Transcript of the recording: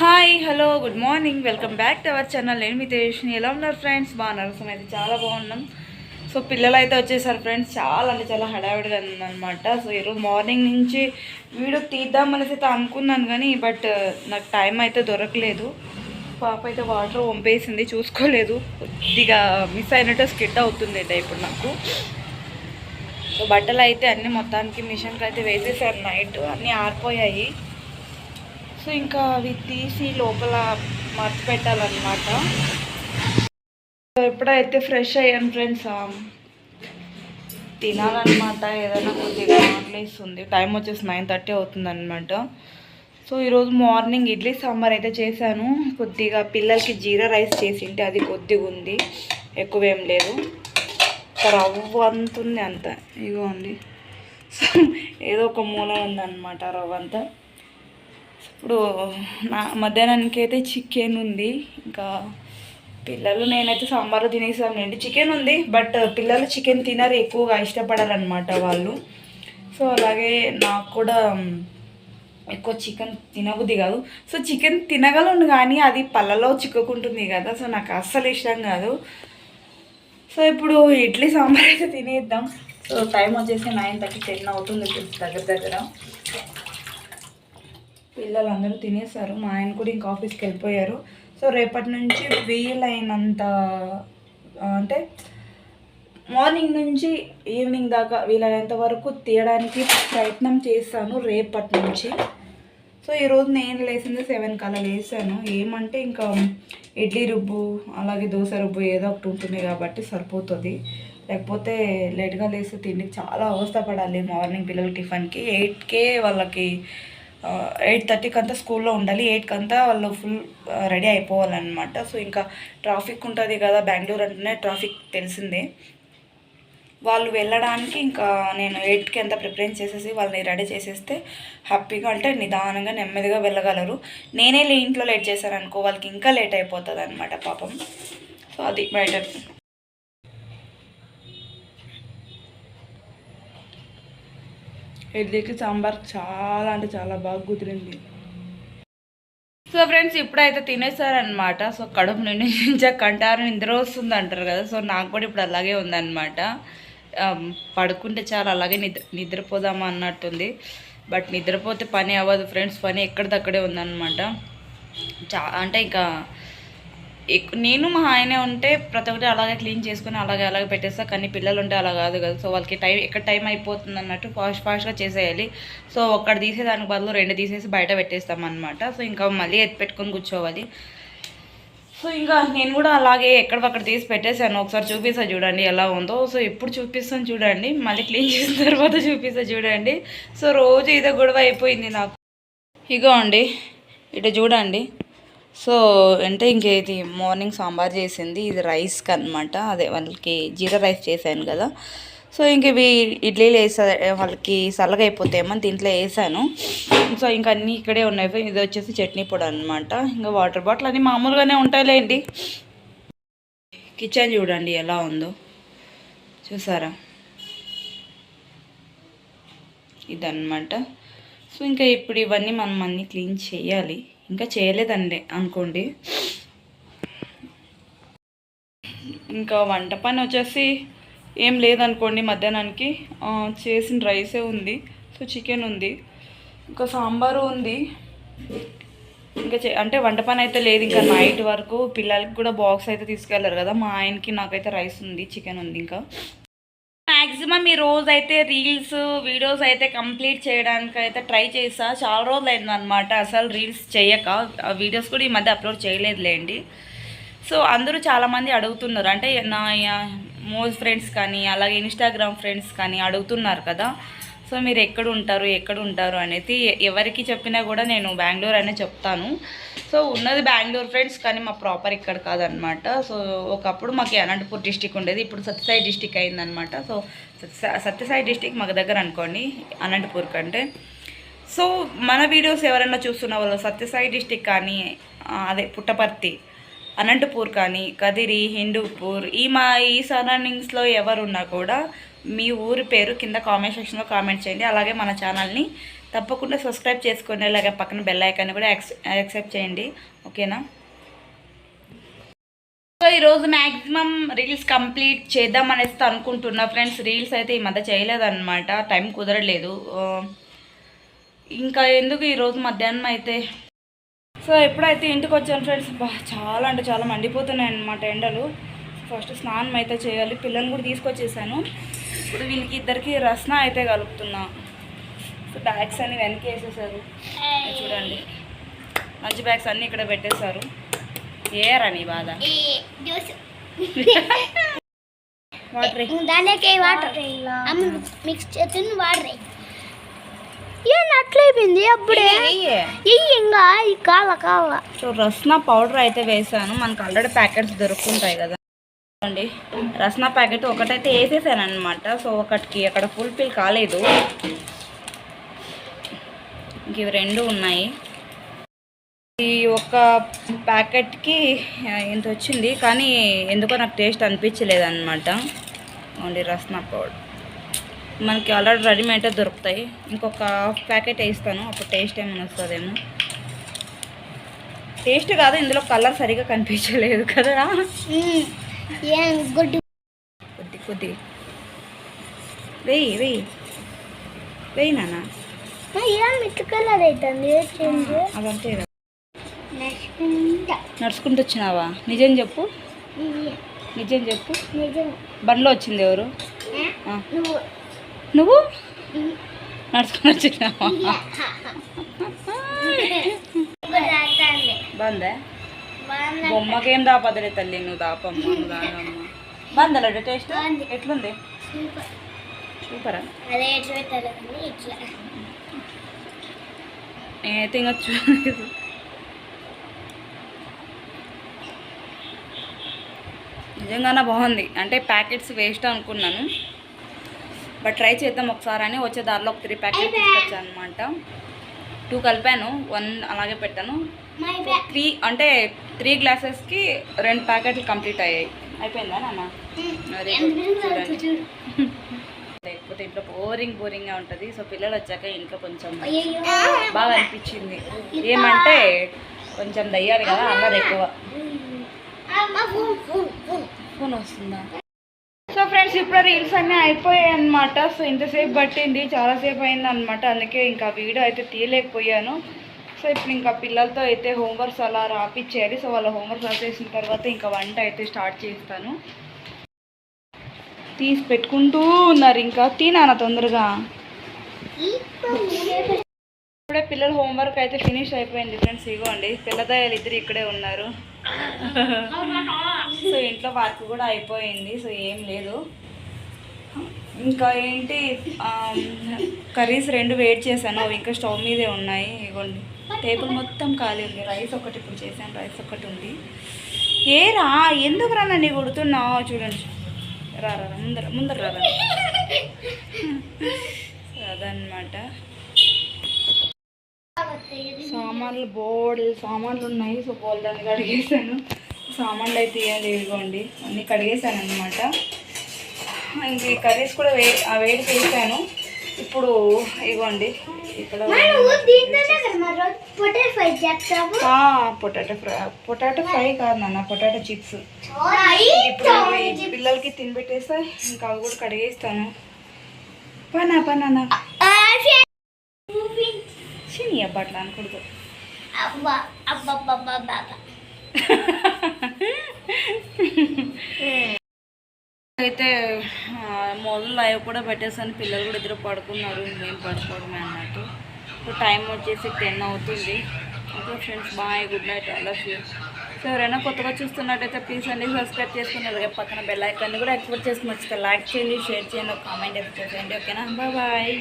Hi hello good morning. Welcome back to our channel. నేను మీ తేజ్ని ఎలా ఉన్నారు ఫ్రెండ్స్? బాగున్నారు? సో అయితే చాలా బాగున్నాం. సో పిల్లలు అయితే వచ్చేసారు ఫ్రెండ్స్. చాలా అంటే చాలా హడావిడిగా ఉందన్నమాట. సో ఈరోజు మార్నింగ్ నుంచి వీడియో తీద్దాం అనేసి అయితే అనుకున్నాను కానీ బట్ uh, నాకు టైం అయితే దొరకలేదు. పాప అయితే వాటర్ వంపేసింది చూసుకోలేదు. కొద్దిగా మిస్ అయినట్టు స్కిట్ అవుతుంది అయితే ఇప్పుడు నాకు. సో బట్టలు అయితే అన్నీ మొత్తానికి మిషన్కి అయితే వేసేసారు. నైట్ అన్నీ ఆరిపోయాయి. సో ఇంకా అవి తీసి లోపల మర్చి పెట్టాలన్నమాట ఎప్పుడైతే ఫ్రెష్ అయ్యాను ఫ్రెండ్స్ తినాలన్నమాట. ఏదైనా కొద్దిగా ఆకలిస్తుంది టైం వచ్చేసి నైన్ థర్టీ అవుతుంది అనమాట సో ఈరోజు మార్నింగ్ ఇడ్లీ సాంబార్ అయితే చేశాను. కొద్దిగా పిల్లలకి జీరా రైస్ చేసింటే అది కొద్దిగా ఉంది. ఎక్కువ ఏం లేదు. ఒక రవ్వ అంత ఉంది అంత. ఇగోండి. సో ఏదో ఒక మూల ఉందన్నమాట రవ్వ అంతా. ఇప్పుడు నా మధ్యాహ్నానికి అయితే చికెన్ ఉంది. ఇంకా పిల్లలు నేనైతే సాంబార్ తినేసానండి చికెన్ ఉంది బట్ పిల్లలు చికెన్ తినరు ఎక్కువగా ఇష్టపడారనమాట వాళ్ళు. సో అలాగే నాకు కూడా ఎక్కువ చికెన్ తినబుద్ది కాదు. సో చికెన్ తినగలను కానీ అది పళ్ళలో చిక్కుకుంటుంది కదా సో నాకు అస్సలు ఇష్టం కాదు. సో ఇప్పుడు ఇడ్లీ సాంబార్ అయితే తినేద్దాం. సో టైం వచ్చేసి నైన్ థర్టీ టెన్ అవుతుంది దగ్గర దగ్గర. పిల్లలు అందరూ మా ఆయన కూడా ఇంకా ఆఫీస్కి వెళ్ళిపోయారు. సో రేపటి నుంచి వీలైనంత అంటే మార్నింగ్ నుంచి ఈవినింగ్ దాకా వీలైనంత వరకు తీయడానికి ప్రయత్నం చేస్తాను రేపటి నుంచి. సో ఈరోజు నేను లేసింది సెవెన్ కల్లా లేసాను ఏమంటే ఇంకా ఇడ్లీ రుబ్బు అలాగే దోశ రుబ్బు ఏదో ఒకటి ఉంటుంది కాబట్టి సరిపోతుంది. లేకపోతే లేట్గా లేస్తే తిండికి చాలా అవస్థ పడాలి మార్నింగ్ పిల్లల టిఫిన్కి. ఎయిట్కే వాళ్ళకి ఎయిట్ థర్టీకి అంతా స్కూల్లో ఉండాలి. ఎయిట్కి అంతా వాళ్ళు ఫుల్ రెడీ అయిపోవాలన్నమాట. సో ఇంకా ట్రాఫిక్ ఉంటుంది కదా బెంగళూరు అంటేనే ట్రాఫిక్ తెలిసిందే. వాళ్ళు వెళ్ళడానికి ఇంకా నేను ఎయిట్కి అంతా ప్రిపరేషన్ చేసేసి వాళ్ళని రెడీ చేసేస్తే హ్యాపీగా అంటే నిదానంగా నెమ్మదిగా వెళ్ళగలరు. నేనే ఇంట్లో లేట్ చేశాను అనుకో వాళ్ళకి ఇంకా లేట్ అయిపోతుంది అనమాట పాపం. సో అది బయట ఇడ్లీకి సాంబార్ చాలా అంటే చాలా బాగా కుదిరింది. సో ఫ్రెండ్స్ ఇప్పుడైతే తినేసారనమాట సో కడుపు నిండించా కంటారు నిద్ర వస్తుంది అంటారు కదా. సో నాకు కూడా ఇప్పుడు అలాగే ఉందన్నమాట. Um, పడుకుంటే చాలా అలాగే నిద్ర నిద్రపోదామా అన్నట్టుంది. బట్ నిద్రపోతే పని అవ్వదు ఫ్రెండ్స్ పని ఎక్కడిదక్కడే ఉందన్నమాట. చా అంటే ఇంకా నేను మా ఆయనే ఉంటే ప్రతి ఒక్కటి అలాగే క్లీన్ చేసుకుని అలాగే అలాగే పెట్టేస్తా. కానీ పిల్లలు ఉంటే అలా కాదు కదా. సో వాళ్ళకి టైం ఎక్కడ టైం అయిపోతుంది అన్నట్టు ఫాస్ట్ ఫాస్ట్గా చేసేయాలి. సో ఒక్కటి తీసేదానికి బదులు రెండు తీసేసి బయట పెట్టేస్తాం అనమాట సో ఇంకా మళ్ళీ ఎత్తి పెట్టుకొని కూర్చోవాలి. సో ఇంకా నేను కూడా అలాగే ఎక్కడికక్కడ తీసి పెట్టేశాను. ఒకసారి చూపిస్తా చూడండి ఎలా ఉందో. సో ఎప్పుడు చూపిస్తాను చూడండి. మళ్ళీ క్లీన్ చేసిన తర్వాత చూపిస్తా చూడండి. సో రోజు ఇదే గొడవ అయిపోయింది నాకు. ఇగో అండి ఇటు చూడండి. సో అంటే ఇంకేది మార్నింగ్ సాంబార్ చేసింది ఇది రైస్కి అనమాట అదే వాళ్ళకి జీరా రైస్ చేశాను కదా. సో ఇంక ఇవి ఇడ్లీలు వేసా వాళ్ళకి చల్లగా అయిపోతాయేమో దీంట్లో వేసాను. సో ఇంక అన్నీ ఇక్కడే ఉన్నాయి. ఇది వచ్చేసి చట్నీ పొడి అనమాట ఇంకా వాటర్ బాటిల్ అన్నీ మామూలుగానే ఉంటాయిలేండి. కిచెన్ చూడండి ఎలా ఉందో. చూసారా? ఇదన్నమాట. సో ఇంకా ఇప్పుడు ఇవన్నీ మనం అన్నీ క్లీన్ చేయాలి. ఇంకా చేయలేదండి అనుకోండి. ఇంకా వంట పని వచ్చేసి ఏం లేదనుకోండి మధ్యాహ్నానికి. చేసిన రైసే ఉంది. సో చికెన్ ఉంది. ఇంకా సాంబారు ఉంది. ఇంకా చే అంటే వంట పని అయితే లేదు. ఇంకా నైట్ వరకు పిల్లలకి కూడా బాక్స్ అయితే తీసుకెళ్ళారు కదా. మా ఆయనకి నాకైతే రైస్ ఉంది చికెన్ ఉంది ఇంకా. మ్యాక్సిమం ఈ రోజు అయితే రీల్స్ వీడియోస్ అయితే కంప్లీట్ చేయడానికి అయితే ట్రై చేసా చాలా రోజులు అయింది అనమాట అసలు రీల్స్ చేయక వీడియోస్ కూడా ఈ మధ్య అప్లోడ్ చేయలేదులేండి సో అందరూ చాలామంది అడుగుతున్నారు అంటే నా మోజ్ ఫ్రెండ్స్ కానీ అలాగే ఇన్స్టాగ్రామ్ ఫ్రెండ్స్ కానీ అడుగుతున్నారు కదా సో మీరు ఎక్కడ ఉంటారు ఎక్కడ ఉంటారు అనేది ఎవరికి చెప్పినా కూడా నేను బెంగళూరు అనే చెప్తాను. సో ఉన్నది బెంగళూరు ఫ్రెండ్స్ కానీ మా ప్రాపర్ ఇక్కడ కాదనమాట. సో ఒకప్పుడు మాకు అనంతపూర్ డిస్టిక్ ఉండేది ఇప్పుడు సత్యసాయి డిస్టిక్ అయిందనమాట. సో సత్యసాయి డిస్టిక్ మాకు దగ్గర అనుకోండి అనంతపూర్ కంటే. సో మన వీడియోస్ ఎవరైనా చూస్తున్న వాళ్ళు సత్యసాయి డిస్టిక్ కానీ అదే పుట్టపర్తి అనంతపూర్ కానీ కదిరి హిందూపూర్ ఈ మా ఈ సరౌండింగ్స్లో ఎవరున్నా కూడా మీ ఊరి పేరు కింద కామెంట్ సెక్షన్లో కామెంట్ చేయండి. అలాగే మన ఛానల్ని తప్పకుండా సబ్స్క్రైబ్ చేసుకోండి. అలాగే పక్కన బెల్ ఐకాన్ని కూడా యాక్సెప్ట్ చేయండి. ఓకేనా? సో ఈరోజు మ్యాక్సిమం రీల్స్ కంప్లీట్ చేద్దాం అనేసి అనుకుంటున్నా. ఫ్రెండ్స్ రీల్స్ అయితే ఈ మధ్య చేయలేదన్నమాట. టైం కుదరలేదు. ఇంకా ఎందుకు ఈరోజు మధ్యాహ్నం అయితే? సో ఎప్పుడైతే ఇంటికి వచ్చాను ఫ్రెండ్స్ చాలా అంటే చాలా మండిపోతున్నాయి అన్నమాట ఎండలు. ఫస్ట్ స్నానం అయితే చేయాలి. పిల్లల్ని కూడా తీసుకొచ్చేసాను. ఇప్పుడు వీళ్ళకి ఇద్దరికి రసన అయితే కలుపుతున్నా. సో బ్యాగ్స్ అన్ని వెనక్కి వేసేసారు. చూడండి. లంచ్ బ్యాగ్స్ అన్నీ ఇక్కడ పెట్టేశారు. ఏరా నీ బాధ? వాటర్ దానికి వాటర్ మిక్స్ వాటర్ ఏం. అట్లయిపోయింది అప్పుడే. ఇంకా ఈ కాల కాల సో రస్నా పౌడర్ అయితే వేసాను మనకు ఆల్రెడీ ప్యాకెట్స్ దొరుకుతుంటాయి కదా. అండి రస్నా ప్యాకెట్ ఒకటైతే వేసేసాను అనమాట సో ఒకటికి అక్కడ ఫుల్ఫిల్ కాలేదు. ఇంక ఇవి రెండు ఉన్నాయి. ఈ ఒక ప్యాకెట్కి ఇంత వచ్చింది. కానీ ఎందుకో నాకు టేస్ట్ అనిపించలేదు అనమాట ఓన్లీ రస్నా పౌడర్. మనకి ఆల్రెడీ రెడీమేడ్ దొరుకుతాయి. ఇంకొక హాఫ్ ప్యాకెట్ వేస్తాను. అప్పుడు టేస్ట్ ఏమైనా వస్తుందేమో. టేస్ట్ కాదు. ఇందులో కలర్ సరిగా కనిపించలేదు కదా. ఏం గుడ్డు కొద్ది కొద్ది. వెయ్యి వెయ్యి. వెయ్యి నాన్న. ఏం మిట్టు కలర్ అవుతుంది అదంతే నడుచుకుంటూ. వచ్చినావా? నిజం చెప్పు. నిజం. చెప్పు. బండ్లో వచ్చింది ఎవరు? నువ్వు. నడుచుకుని వచ్చినావా? బందే బొమ్మకేం దాపదలే తల్లి నువ్వు దాపమ్మ నువ్వు దాగమ్మ బందల టేస్ట్. ఎట్లుంది? సూపరా. ఏ తినొచ్చు నిజంగానే బాగుంది. అంటే ప్యాకెట్స్ వేస్ట్ అనుకున్నాను. బట్ ట్రై చేద్దాం ఒకసారి అని వచ్చే దారిలో ఒక త్రీ ప్యాకెట్స్ తీసుకొచ్చాను అనమాట టూ కలిపాను వన్ అలాగే పెట్టాను. త్రీ అంటే త్రీ గ్లాసెస్కి రెండు ప్యాకెట్లు కంప్లీట్ అయ్యాయి. అయిపోయిందా నాన్న. చూడండి. లేకపోతే ఇంట్లో బోరింగ్ బోరింగ్గా ఉంటుంది. సో పిల్లలు వచ్చాక ఇంట్లో కొంచెం బాగా అనిపించింది. ఏమంటే కొంచెం దయ్యాలి కదా అల్లరి ఎక్కువ. ఫోన్ వస్తుందా? సో ఫ్రెండ్స్ ఇప్పుడు రీల్స్ అన్నీ అయిపోయాయి అనమాట సో ఇంతసేపు పట్టింది చాలాసేపు అయింది అనమాట అందుకే ఇంకా వీడియో అయితే తీయలేకపోయాను. సో ఇప్పుడు ఇంకా పిల్లలతో అయితే హోంవర్క్స్ అలా రాపిచ్చేయాలి. సో వాళ్ళ హోంవర్క్స్ రాసేసిన తర్వాత ఇంకా వంట అయితే స్టార్ట్ చేస్తాను. తీసి పెట్టుకుంటూ ఉన్నారు ఇంకా. తినానా తొందరగా. ఇప్పుడే పిల్లల హోంవర్క్ అయితే ఫినిష్ అయిపోయింది ఫ్రెండ్స్. ఇగోండి పిల్లదయ్యలు ఇద్దరు ఇక్కడే ఉన్నారు. సో ఇంట్లో వర్క్ కూడా అయిపోయింది. సో ఏం లేదు. ఇంకా ఏంటి కర్రీస్ రెండు వెయిట్ చేశాను. అవి ఇంకా స్టవ్ మీదే ఉన్నాయి. ఇగోండి. టేబుల్ మొత్తం ఖాళీ ఉంది. రైస్ ఒకటి ఇప్పుడు చేశాను. రైస్ ఒకటి ఉంది. ఏ రా ఎందుకు రా నన్ను కొడుతున్నావు? చూడండి. రా రా ముందర ముందర రా అదనమాట సామాన్లు బోర్డు సామాన్లు ఉన్నాయి. సో బోర్డు అన్ని కడిగేసాను సామాన్లు అయితే ఏం ఇదిగోండి. అన్నీ కడిగేసాను అనమాట ఇంక ఈ కర్రీస్ కూడా వే వేడి చేశాను. ఇప్పుడు ఇగోండి ఇక్కడ potato fry potato fry potato fry కాదు నాన్న పొటాటో చిప్స్. ఇప్పుడు పిల్లలకి తినిపెట్టేస్తా ఇంకా అవి కూడా కడిగేస్తాను. పనా పనా చిని అబ్బా అట్లా అనకూడదు. అబ్బా అయితే మొదలు లైవ్ కూడా పెట్టేసాను పిల్లలు కూడా ఇద్దరు పడుకున్నారు. మేము పడుకోవడమే అన్నట్టు. ఇప్పుడు టైం వచ్చేసి టెన్ అవుతుంది. Okay friends bye. Good night. I love you. So ఎవరైనా కొత్తగా చూస్తున్నట్టయితే ప్లీజ్ అండి సబ్స్క్రైబ్ చేసుకుని అలాగే పక్కన బెల్ ఐకాన్ని కూడా యాక్టివేట్ చేసుకుని లైక్ చేయండి షేర్ చేయండి ఒక కామెంట్ అయితే చేసేయండి. ఓకేనా? బాయ్.